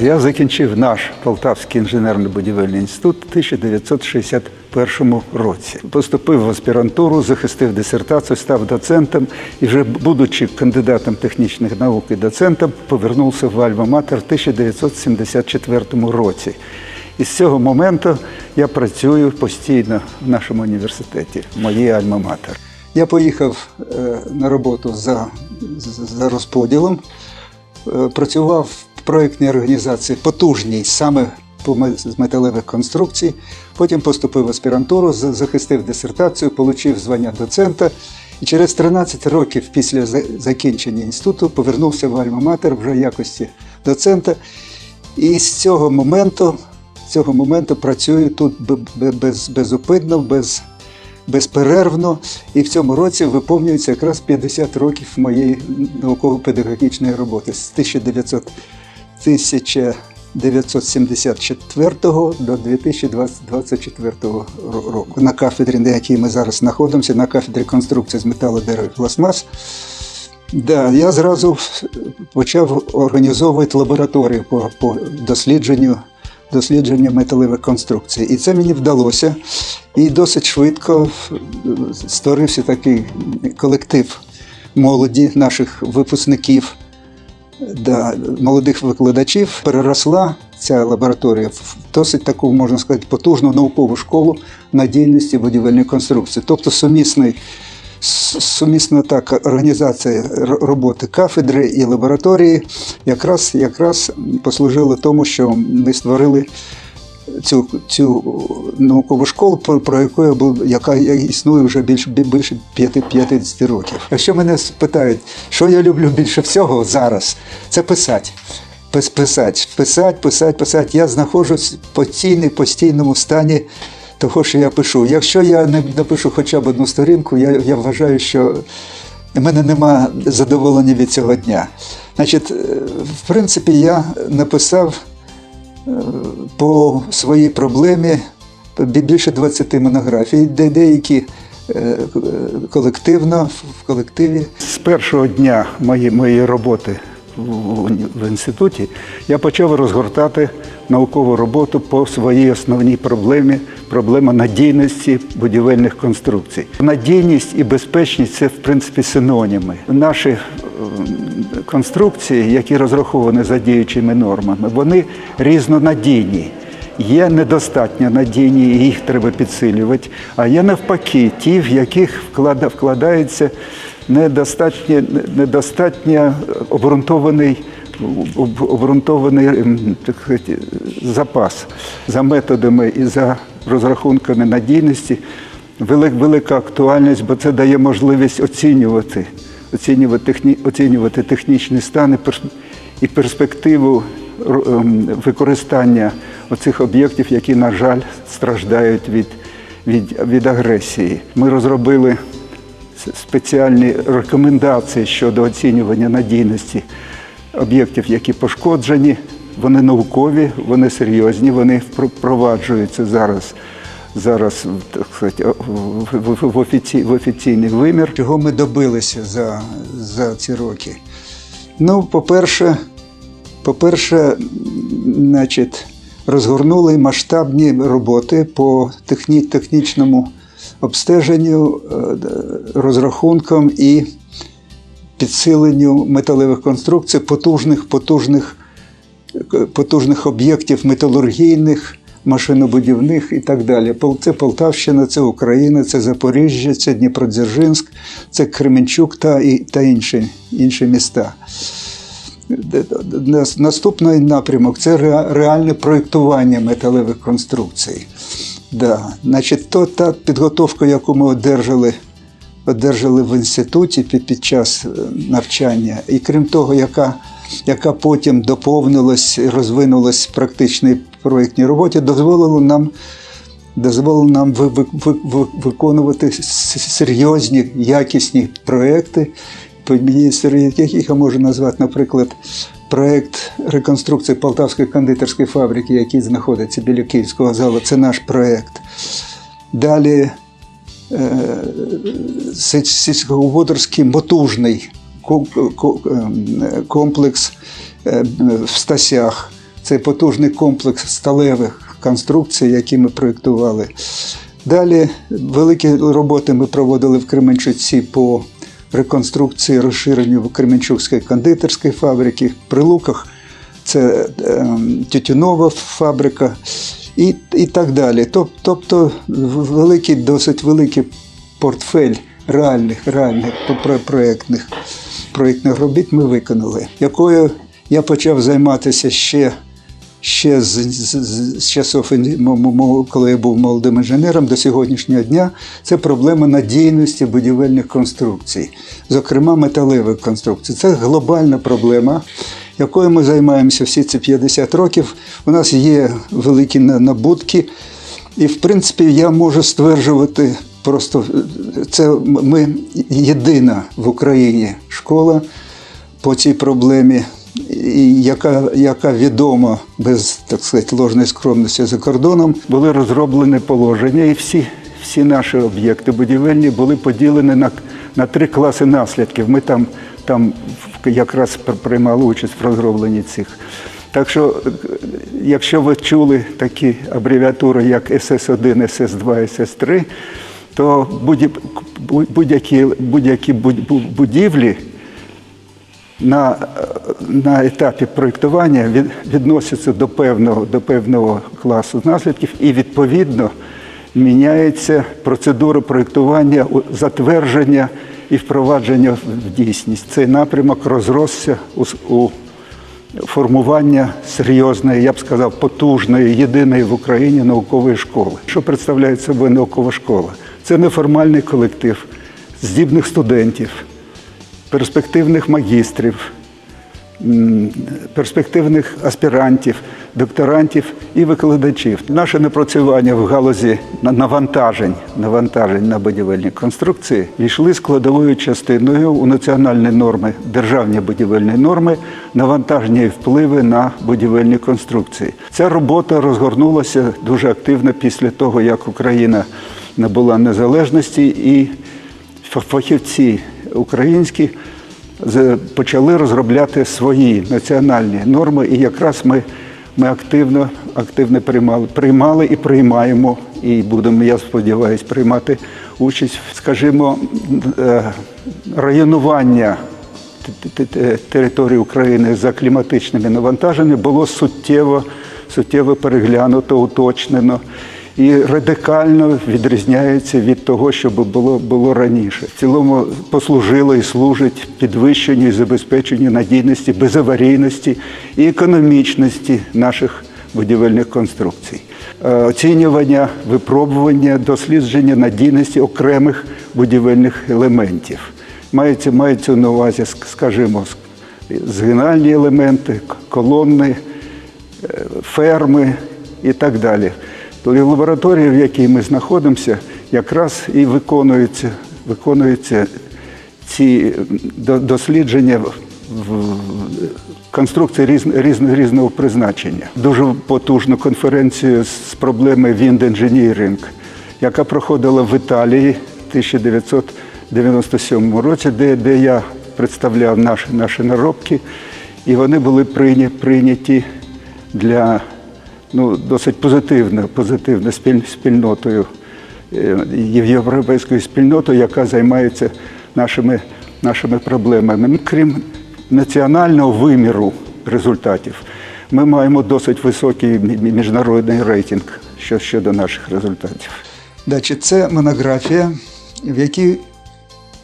Я закінчив наш Полтавський інженерно-будівельний інститут у 1961 році. Поступив в аспірантуру, захистив дисертацію, став доцентом і вже будучи кандидатом технічних наук і доцентом, повернувся в Альма-Матер в 1974 році. І з цього моменту я працюю постійно в нашому університеті, в моїй Альма-Матер. Я поїхав е, на роботу за, за розподілом. Е, Працював в проєктній організації потужній саме з металевих конструкцій. Потім поступив в аспірантуру, захистив дисертацію, отримав звання доцента. І через 13 років після закінчення інституту повернувся в Альма-Матер вже в якості доцента. І з цього моменту, з цього моменту працюю тут без, безупинно, без, безперервно. І в цьому році виповнюється якраз 50 років моєї науково-педагогічної роботи з 1900, 1974 до 2024 року. На кафедрі, на якій ми зараз знаходимося, на кафедрі конструкції з металу дерева пластмас. Да, я зразу почав організовувати лабораторію по, по дослідженню, дослідженню металевих конструкцій. І це мені вдалося. І досить швидко створився такий колектив молоді наших випускників, да, молодих викладачів. Переросла ця лабораторія в досить таку, можна сказати, потужну наукову школу надійності будівельної конструкції. Тобто сумісний сумісна так організація роботи кафедри і лабораторії якраз, якраз послужила тому, що ми створили цю, цю наукову школу, про, яку я був, яка існує вже більше, більше 50 років. Якщо мене спитають, що я люблю більше всього зараз, це писати. Пис- Писати, писати, писати, писати. Я знаходжусь в постійній, постійному стані того, що я пишу. Якщо я не напишу хоча б одну сторінку, я, я вважаю, що в мене нема задоволення від цього дня. Значить, е, в принципі, я написав по своїй проблемі більше 20 монографій, де деякі е, колективно в колективі. З першого дня моєї, моєї роботи в, інституті я почав розгортати наукову роботу по своїй основній проблемі проблема надійності будівельних конструкцій. Надійність і безпечність це в принципі синоніми. Наші конструкції, які розраховані за діючими нормами, вони різнонадійні. Є недостатньо надійні, їх треба підсилювати. А є навпаки, ті, в яких вкладається недостатньо, недостатньо обґрунтований, обґрунтований ем, так сказати, запас за методами і за розрахунками надійності. Велика актуальність, бо це дає можливість оцінювати, оцінювати, техні, оцінювати технічний стан і перс- і перспективу ем, використання оцих об'єктів, які, на жаль, страждають від, від, від агресії. Ми розробили спеціальні рекомендації щодо оцінювання надійності об'єктів, які пошкоджені. Вони наукові, вони серйозні, вони впроваджуються зараз. Зараз так сказати, в, офіці, в офіційний вимір. Чого ми добилися за, за ці роки? Ну, по-перше, по-перше, значить, розгорнули масштабні роботи по техні, технічному обстеженню, е, розрахункам і підсиленню металевих конструкцій, потужних, потужних, потужних об'єктів металургійних, машинобудівних і так далі. Це Полтавщина, це Україна, це Запоріжжя, це Дніпродзержинськ, це Кременчук та, і, та інші, інші міста. Наступний напрямок це реальне проєктування металевих конструкцій. Да. Значить, то та підготовка, яку ми одержали, одержали в інституті під, під час е, навчання, і крім того, яка, яка потім доповнилась і розвинулась в практичній проєктній роботі, дозволило нам. Дозволило нам ви- ви- ви- ви- виконувати серйозні, якісні проекти, серед яких я можу назвати, наприклад, проект реконструкції Полтавської кондитерської фабрики, який знаходиться біля Київського залу. Це наш проект. Далі е, сільськогосподарський мотужний ем, комплекс е, в Стасях. Це потужний комплекс сталевих конструкцій, які ми проєктували. Далі великі роботи ми проводили в Кременчуці по реконструкції, розширенню Кременчуцької кондитерської фабрики, в Прилуках це ем, тютюнова фабрика і, і так далі. Тобто великий, досить великий портфель реальних, реальних проєктних робіт ми виконали, якою я почав займатися ще. Ще з, з, з, з часов, коли я був молодим інженером до сьогоднішнього дня, це проблема надійності будівельних конструкцій, зокрема металевих конструкцій. Це глобальна проблема, якою ми займаємося всі ці 50 років. У нас є великі набутки, і в принципі я можу стверджувати просто це ми єдина в Україні школа по цій проблемі, яка, яка відома без так сказати, ложної скромності за кордоном. Були розроблені положення, і всі, всі наші об'єкти будівельні були поділені на, на три класи наслідків. Ми там, там якраз приймали участь в розробленні цих. Так що, якщо ви чули такі абревіатури, як СС1, СС2, СС3, то будь- будь-які будь-які будь- будівлі на, на етапі проєктування від, відносяться до певного, до певного класу наслідків і відповідно міняється процедура проєктування, затвердження і впровадження в дійсність. Цей напрямок розросся у, у формування серйозної, я б сказав, потужної, єдиної в Україні наукової школи. Що представляє собою наукова школа? Це неформальний колектив здібних студентів, перспективних магістрів, перспективних аспірантів, докторантів і викладачів. Наше напрацювання в галузі навантажень, навантажень на будівельні конструкції війшли складовою частиною у національні норми, державні будівельні норми, навантаження і впливи на будівельні конструкції. Ця робота розгорнулася дуже активно після того, як Україна набула незалежності і фахівці українські почали розробляти свої національні норми, і якраз ми, ми активно, активно приймали, приймали і приймаємо, і будемо, я сподіваюся, приймати участь, скажімо, е, районування території України за кліматичними навантаженнями було суттєво, суттєво переглянуто, уточнено і радикально відрізняється від того, що було, було раніше. В цілому послужило і служить підвищенню і забезпеченню надійності, безаварійності і економічності наших будівельних конструкцій. Е, Оцінювання, випробування, дослідження надійності окремих будівельних елементів. Мається, мається на увазі, скажімо, згинальні елементи, к- колонни, е, ферми і так далі. То і лабораторія, в якій ми знаходимося, якраз і виконуються, виконуються ці дослідження в- конструкції різ, різ, різного призначення. Дуже потужну конференцію з проблеми Engineering, яка проходила в Італії в 1997 році, де, де я представляв наші, наші наробки, і вони були прийня- прийняті для ну, досить позитивно, позитивно спіль, спільнотою е, європейською спільнотою, яка займається нашими, нашими проблемами. Крім національного виміру результатів, ми маємо досить високий міжнародний рейтинг щодо наших результатів. Значить, це монографія, в якій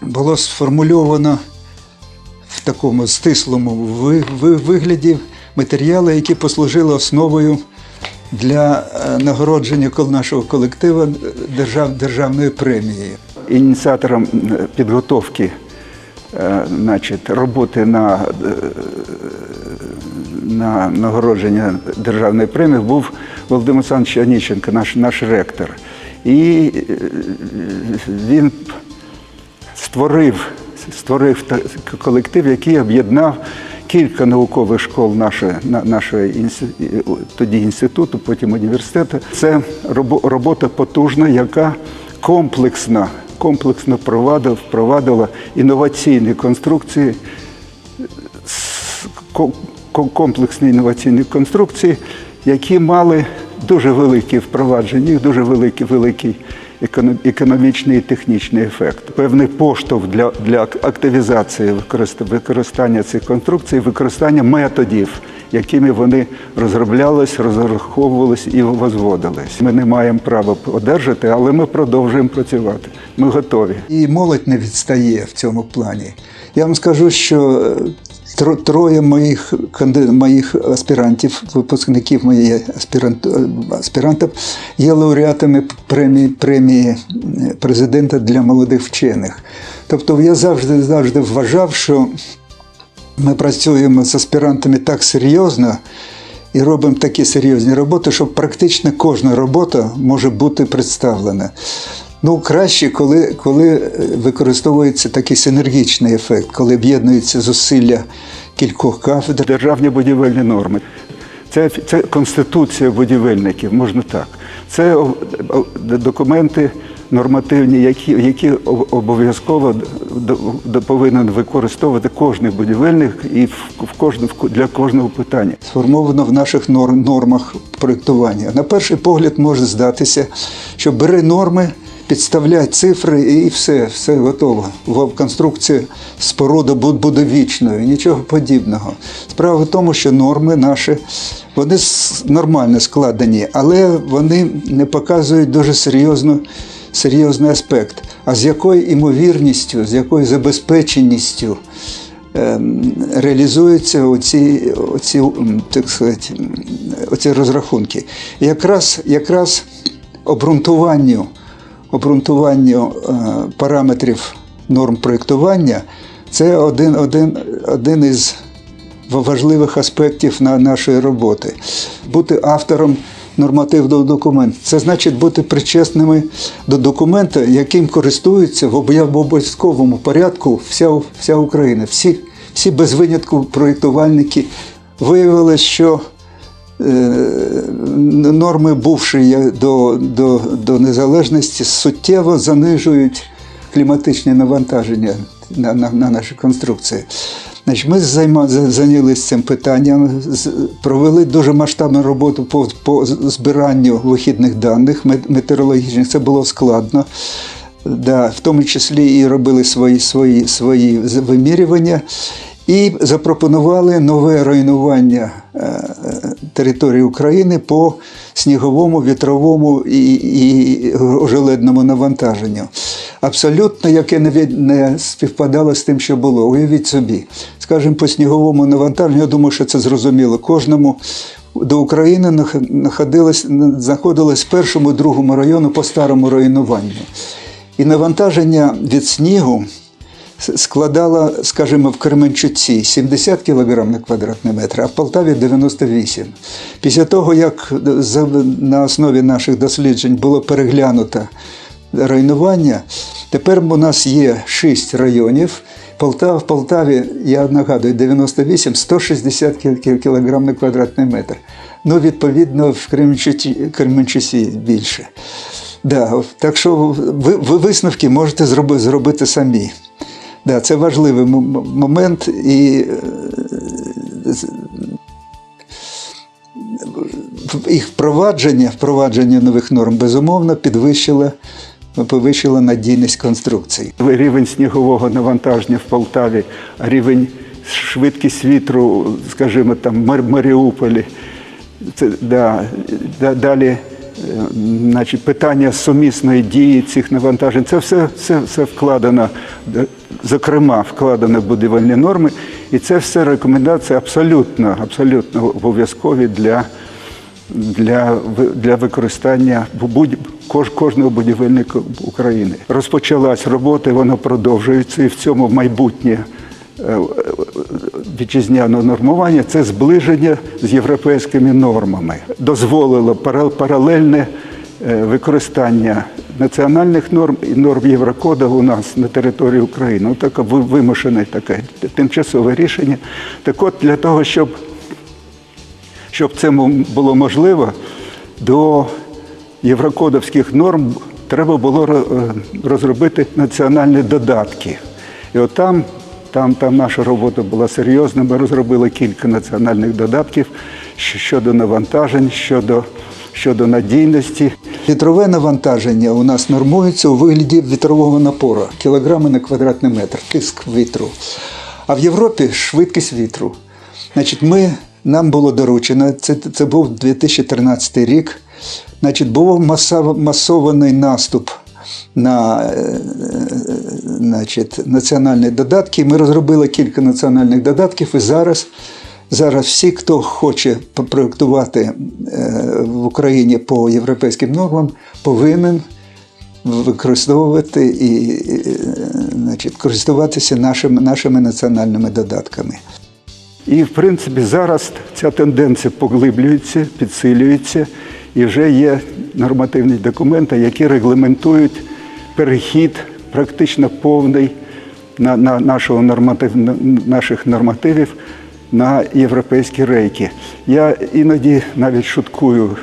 було сформульовано в такому стислому ви- ви- вигляді матеріали, які послужили основою для е, нагородження нашого колективу е, держав, державною премією. Ініціатором підготовки е, значить, роботи на, на нагородження державної премії був Володимир Олександрович Аніщенко, наш, наш ректор. І він створив, створив колектив, який об'єднав кілька наукових школ нашої, на- нашої тоді інституту, потім університету. Це робота потужна, яка комплексно, комплексно впровадила, впровадила інноваційні конструкції комплексні інноваційні конструкції, які мали дуже велике впровадження, дуже великий, великий економічний і технічний ефект. Певний поштовх для, для активізації використ- використання цих конструкцій, використання методів, якими вони розроблялись, розраховувались і возводились. Ми не маємо права одержати, але ми продовжуємо працювати. Ми готові. І молодь не відстає в цьому плані. Я вам скажу, що е, троє моїх моїх аспірантів, випускників моєї аспірант, аспірантів є лауреатами премії, премії е, президента для молодих вчених. Тобто я завжди завжди вважав, що ми працюємо з аспірантами так серйозно і робимо такі серйозні роботи, що практично кожна робота може бути представлена. Ну, краще, коли, коли е, використовується такий синергічний ефект, коли об'єднуються зусилля кількох кафедр. Державні будівельні норми. Це, це конституція будівельників, можна так. Це документи нормативні, які, які обов'язково повинен використовувати кожен будівельник і в, в кожне- для кожного питання. Сформовано в наших нор- нормах проєктування. На перший погляд може здатися, що бери норми, підставляй цифри і все, все готово. В- Конструкція споруда бу- буде вічною, нічого подібного. Справа в тому, що норми наші вони нормально складені, але вони не показують дуже серйозну, серйозний аспект. А з якою імовірністю, з якою забезпеченістю ем, реалізуються оці, оці, так сказати, оці розрахунки. І якраз, якраз обґрунтуванню, обґрунтуванню е, параметрів норм проєктування це один, один, один із важливих аспектів на нашої роботи. Бути автором нормативного документу. Це значить бути причесними до документа, яким користується в обов'язковому порядку вся, вся Україна. Всі, всі без винятку проєктувальники виявили, що норми, бувши я- до, до, до незалежності, суттєво занижують кліматичні навантаження на, на, на наші конструкції. Значить, ми зайнялися цим питанням, провели дуже масштабну роботу по, по збиранню вихідних даних метеорологічних. Це було складно. Да, в тому числі і робили свої, свої, свої вимірювання. І запропонували нове руйнування е, е, території України по сніговому, вітровому і, і ожеледному навантаженню. Абсолютно яке не, не співпадало з тим, що було. Уявіть собі, скажімо, по сніговому навантаженню, я думаю, що це зрозуміло. Кожному до України нах- находилось, знаходилось в першому, другому району по старому руйнуванню. І навантаження від снігу складала, скажімо, в Кременчуці 70 кг на квадратний метр, а в Полтаві 98. Після того, як на основі наших досліджень було переглянуто руйнування, тепер у нас є 6 районів. Полтава, в Полтаві, я нагадую, 98, 160 кг на квадратний метр. Ну, відповідно, в Кременчуці, більше. Да, так що ви, ви висновки можете зроби, зробити самі. Да, це важливий момент, і е, їх впровадження, впровадження нових норм безумовно підвищило, підвищило надійність конструкцій. Рівень снігового навантаження в Полтаві, рівень швидкість вітру, скажімо, там Маріуполі. Це, да, да, далі е, значить, питання сумісної дії цих навантажень. Це все, все, все вкладено, зокрема, вкладено будівельні норми. І це все рекомендації абсолютно, абсолютно обов'язкові для, для, для використання будь, кож, кожного будівельника України. Розпочалась робота, і вона продовжується, і в цьому майбутнє е, вітчизняного нормування це зближення з європейськими нормами. Дозволило пара- паралельне використання національних норм і норм Єврокода у нас на території України. Ну, таке вимушене таке тимчасове рішення. Так от для того, щоб щоб це було можливо, до єврокодовських норм треба було е, розробити національні додатки. І от там Там, там наша робота була серйозна. Ми розробили кілька національних додатків щодо навантажень, щодо, щодо надійності. Вітрове навантаження у нас нормується у вигляді вітрового напору, кілограми на квадратний метр, тиск вітру. А в Європі швидкість вітру. Значить, ми, нам було доручено, це, це був 2013 рік. Значить, був масов, масований наступ на е, е, значить, національні додатки. Ми розробили кілька національних додатків, і зараз, зараз всі, хто хоче попроєктувати е, в Україні по європейським нормам, повинен використовувати і значить, користуватися нашими, нашими національними додатками. І, в принципі, зараз ця тенденція поглиблюється, підсилюється, і вже є нормативні документи, які регламентують перехід практично повний на, на нашого норматив, наших нормативів на європейські рейки. Я іноді навіть шуткую,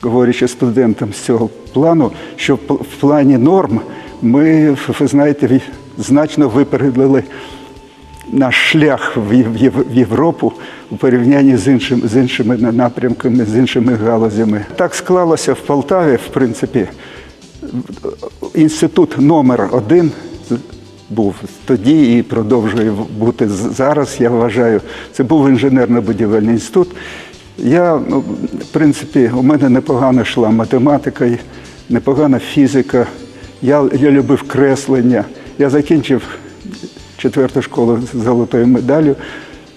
говорячи студентам з цього плану, що в плані норм ми, ви знаєте, значно випередили наш шлях в Єв- Єв- в Європу у порівнянні з, іншим, з іншими напрямками, з іншими галузями. Так склалося в Полтаві, в принципі, інститут номер один був тоді і продовжує бути зараз. Я вважаю, це був інженерно-будівельний інститут. Я, ну, в принципі, у мене непогано йшла математика, непогана фізика. Я, я любив креслення. Я закінчив четверту школу з золотою медаллю.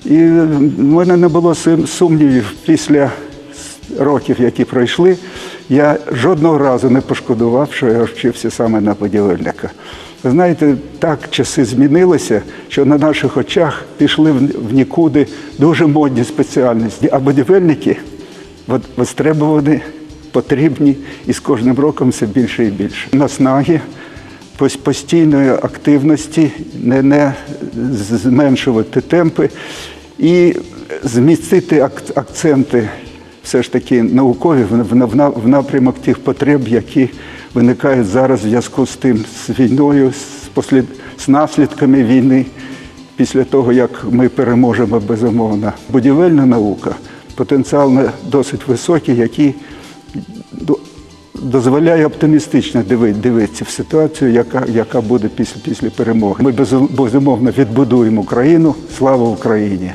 І в мене не було сумнівів після років, які пройшли, я жодного разу не пошкодував, що я вчився саме на будівельника. Знаєте, так часи змінилися, що на наших очах пішли в нікуди дуже модні спеціальності, а будівельники востребовані, потрібні і з кожним роком все більше і більше. Наснаги, постійної активності, не, не зменшувати темпи і змістити акценти все ж таки наукові в, напрямок тих потреб, які виникають зараз в зв'язку з тим, з війною, з, послід, з наслідками війни, після того, як ми переможемо безумовно. Будівельна наука, потенціал досить високий, який дозволяє оптимістично дивитися в ситуацію, яка, яка буде після, після перемоги. Ми безумовно відбудуємо Україну. Слава Україні!